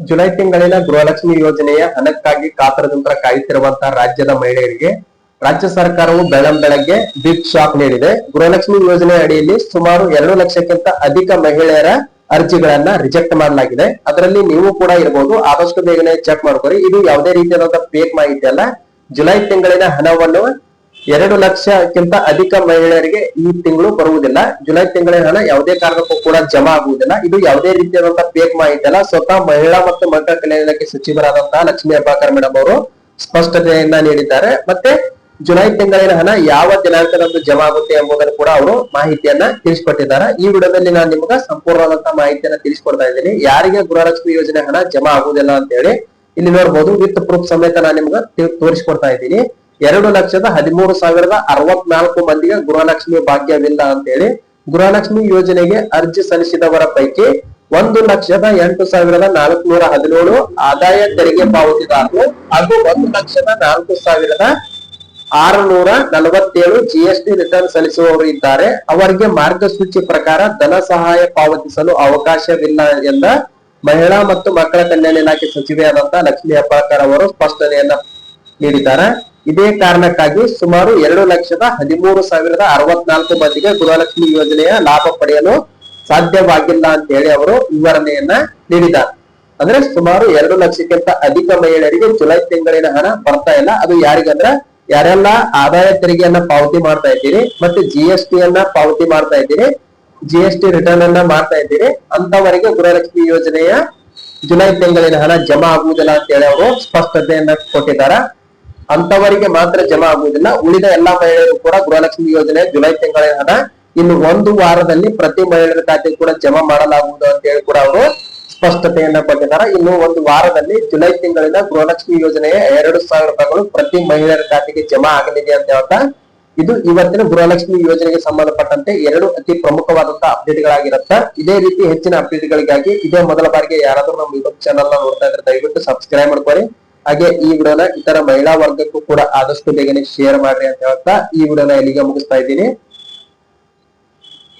July ತಿಂಗಳಿನ ಗೃಹಲಕ್ಷ್ಮಿ ಯೋಜನೆಯ ಹಣಕ್ಕಾಗಿ ಕಾತರದಿಂದ ಕಾಯುತ್ತಿರುವಂತಹ ರಾಜ್ಯದ ಮಹಿಳೆಯರಿಗೆ ರಾಜ್ಯ ಸರ್ಕಾರವು ಬೆಳಂ ಬೆಳಗ್ಗೆ ಬಿಗ್ ಶಾಕ್ ನೀಡಿದೆ. ಗೃಹಲಕ್ಷ್ಮಿ ಯೋಜನೆ ಅಡಿಯಲ್ಲಿ ಸುಮಾರು ಎರಡು ಲಕ್ಷಕ್ಕಿಂತ ಅಧಿಕ ಮಹಿಳೆಯರ ಅರ್ಜಿಗಳನ್ನ ರಿಜೆಕ್ಟ್ ಮಾಡಲಾಗಿದೆ. ಅದರಲ್ಲಿ ನೀವು ಕೂಡ ಇರಬಹುದು ಆದಷ್ಟು ಬೇಗನೆ ಚೆಕ್ ಮಾಡ್ಕೊರಿ. ಇದು ಯಾವುದೇ ರೀತಿಯಾದಂತಹ ಫೇಕ್ ಮಾಹಿತಿ ಅಲ್ಲ. ಜುಲೈ ತಿಂಗಳಿನ ಹಣವನ್ನು ಎರಡು ಲಕ್ಷಕ್ಕಿಂತ ಅಧಿಕ ಮಹಿಳೆಯರಿಗೆ ಈ ತಿಂಗಳು ಬರುವುದಿಲ್ಲ. ಜುಲೈ ತಿಂಗಳಿನ ಹಣ ಯಾವುದೇ ಕಾರಣಕ್ಕೂ ಕೂಡ ಜಮಾ ಆಗುವುದಿಲ್ಲ. ಇದು ಯಾವುದೇ ರೀತಿಯಾದಂತಹ ಪೇಕ್ ಮಾಹಿತಿ ಅಲ್ಲ. ಸ್ವತಃ ಮಹಿಳಾ ಮತ್ತು ಮಕ್ಕಳ ಕಲ್ಯಾಣ ಇಲಾಖೆ ಸಚಿವರಾದಂತಹ ಲಕ್ಷ್ಮೀ ಅಬ್ಬಾಕರ್ ಮೇಡಮ್ ಅವರು ಸ್ಪಷ್ಟತೆಯನ್ನ ನೀಡಿದ್ದಾರೆ. ಮತ್ತೆ ಜುಲೈ ತಿಂಗಳಿನ ಹಣ ಯಾವ ದಿನಾಂಕದಂದು ಜಮಾ ಆಗುತ್ತೆ ಎಂಬುದನ್ನು ಕೂಡ ಅವರು ಮಾಹಿತಿಯನ್ನ ತಿಳಿಸ್ಕೊಟ್ಟಿದ್ದಾರೆ. ಈ ವಿಡಿಯೋದಲ್ಲಿ ನಾನು ನಿಮ್ಗೆ ಸಂಪೂರ್ಣವಾದಂತಹ ಮಾಹಿತಿಯನ್ನ ತಿಳಿಸಿಕೊಡ್ತಾ ಇದ್ದೀನಿ. ಯಾರಿಗೆ ಗೃಹಲಕ್ಷ್ಮಿ ಯೋಜನೆ ಹಣ ಜಮಾ ಆಗುವುದಿಲ್ಲ ಅಂತ ಹೇಳಿ ಇಲ್ಲಿ ನೋಡ್ಬೋದು. ವಿತ್ ಪ್ರೂಫ್ ಸಮೇತ ನಾನು ನಿಮ್ಗೆ ತೋರಿಸ್ಕೊಡ್ತಾ ಇದ್ದೀನಿ. ಎರಡು ಲಕ್ಷದ ಹದಿಮೂರು ಸಾವಿರದ ಅರವತ್ನಾಲ್ಕು ಮಂದಿಗೆ ಗೃಹಲಕ್ಷ್ಮಿ ಭಾಗ್ಯವಿಲ್ಲ ಅಂತ ಹೇಳಿ ಗೃಹಲಕ್ಷ್ಮಿ ಯೋಜನೆಗೆ ಅರ್ಜಿ ಸಲ್ಲಿಸಿದವರ ಪೈಕಿ ಒಂದು ಲಕ್ಷದ ಎಂಟು ಸಾವಿರದ ನಾಲ್ಕುನೂರ ಹದಿನೇಳು ಆದಾಯ ತೆರಿಗೆ ಪಾವತಿದಾರರು ಹಾಗೂ ಒಂದು ಲಕ್ಷದ ನಾಲ್ಕು ಸಾವಿರದ ಆರುನೂರ ನಲವತ್ತೇಳು ಜಿಎಸ್ಟಿ ರಿಟರ್ನ್ ಸಲ್ಲಿಸುವವರು ಇದ್ದಾರೆ. ಅವರಿಗೆ ಮಾರ್ಗಸೂಚಿ ಪ್ರಕಾರ ಧನ ಸಹಾಯ ಪಾವತಿಸಲು ಅವಕಾಶವಿಲ್ಲ ಎಂದ ಮಹಿಳಾ ಮತ್ತು ಮಕ್ಕಳ ಕಲ್ಯಾಣ ಇಲಾಖೆ ಸಚಿವೆಯಾದಂತಹ ಲಕ್ಷ್ಮೀ ಅಪ್ಪಾಕರ್ ಅವರು ಸ್ಪಷ್ಟನೆಯನ್ನ ನೀಡಿದ್ದಾರೆ. ಇದೇ ಕಾರಣಕ್ಕಾಗಿ ಸುಮಾರು ಎರಡು ಲಕ್ಷದ ಹದಿಮೂರು ಸಾವಿರದ ಅರವತ್ನಾಲ್ಕು ಮಂದಿಗೆ ಗೃಹಲಕ್ಷ್ಮಿ ಯೋಜನೆಯ ಲಾಭ ಪಡೆಯಲು ಸಾಧ್ಯವಾಗಿಲ್ಲ ಅಂತ ಹೇಳಿ ಅವರು ವಿವರಣೆಯನ್ನ ನೀಡಿದ್ದಾರೆ. ಅಂದ್ರೆ ಸುಮಾರು ಎರಡು ಲಕ್ಷಕ್ಕಿಂತ ಅಧಿಕ ಮಹಿಳೆಯರಿಗೆ ಜುಲೈ ತಿಂಗಳಿನ ಹಣ ಬರ್ತಾ ಇಲ್ಲ. ಅದು ಯಾರಿಗಂದ್ರ ಯಾರೆಲ್ಲ ಆದಾಯ ತೆರಿಗೆಯನ್ನ ಪಾವತಿ ಮಾಡ್ತಾ ಇದ್ದೀರಿ ಮತ್ತೆ ಜಿ ಎಸ್ ಟಿ ಅನ್ನ ಪಾವತಿ ಮಾಡ್ತಾ ಇದ್ದೀರಿ ಜಿ ಎಸ್ ಟಿ ರಿಟರ್ನ್ ಅನ್ನ ಮಾಡ್ತಾ ಇದ್ದೀರಿ ಅಂತವರಿಗೆ ಗೃಹಲಕ್ಷ್ಮಿ ಯೋಜನೆಯ ಜುಲೈ ತಿಂಗಳಿನ ಹಣ ಜಮಾ ಆಗುವುದಿಲ್ಲ ಅಂತ ಹೇಳಿ ಅವರು ಸ್ಪಷ್ಟತೆಯನ್ನ ಕೊಟ್ಟಿದ್ದಾರೆ. ಅಂತವರಿಗೆ ಮಾತ್ರ ಜಮಾ ಆಗುವುದಿಲ್ಲ. ಉಳಿದ ಎಲ್ಲಾ ಮಹಿಳೆಯರು ಕೂಡ ಗೃಹಲಕ್ಷ್ಮಿ ಯೋಜನೆ ಜುಲೈ ತಿಂಗಳಿನ ಇನ್ನು ಒಂದು ವಾರದಲ್ಲಿ ಪ್ರತಿ ಮಹಿಳೆಯರ ಖಾತೆ ಕೂಡ ಜಮಾ ಮಾಡಲಾಗುವುದು ಅಂತ ಹೇಳಿ ಕೂಡ ಅವರು ಸ್ಪಷ್ಟತೆಯನ್ನ ಕೊಟ್ಟಿದ್ದಾರೆ. ಇನ್ನು ಒಂದು ವಾರದಲ್ಲಿ ಜುಲೈ ತಿಂಗಳಿನ ಗೃಹಲಕ್ಷ್ಮಿ ಯೋಜನೆಯ ಎರಡು ಸಾವಿರ ರೂಪಾಯಿಗಳು ಪ್ರತಿ ಮಹಿಳೆಯರ ಖಾತೆಗೆ ಜಮಾ ಆಗಲಿದೆ ಅಂತ ಹೇಳ್ತಾ ಇದು ಇವತ್ತಿನ ಗೃಹಲಕ್ಷ್ಮಿ ಯೋಜನೆಗೆ ಸಂಬಂಧಪಟ್ಟಂತೆ ಎರಡು ಅತಿ ಪ್ರಮುಖವಾದಂತಹ ಅಪ್ಡೇಟ್ ಗಳಾಗಿರುತ್ತೆ ಇದೇ ರೀತಿ ಹೆಚ್ಚಿನ ಅಪ್ಡೇಟ್ ಗಳಿಗಾಗಿ ಇದೇ ಮೊದಲ ಬಾರಿಗೆ ಯಾರಾದರೂ ನಮ್ಮ ಯೂಟ್ಯೂಬ್ ಚಾನಲ್ ನೋಡ್ತಾ ಇದ್ರೆ ದಯವಿಟ್ಟು ಸಬ್ಸ್ಕ್ರೈಬ್ ಮಾಡ್ಕೊಳ್ಳಿ. ಹಾಗೆ ಈ ವಿಡಿಯೋನ ಇತರ ಮಹಿಳಾ ವರ್ಗಕ್ಕೂ ಕೂಡ ಆದಷ್ಟು ಬೇಗನೆ ಶೇರ್ ಮಾಡ್ರಿ ಅಂತ ಹೇಳ್ತಾ ಈ ವಿಡಿಯೋನ ಇಲ್ಲಿಗೆ ಮುಗಿಸ್ತಾ ಇದ್ದೀನಿ.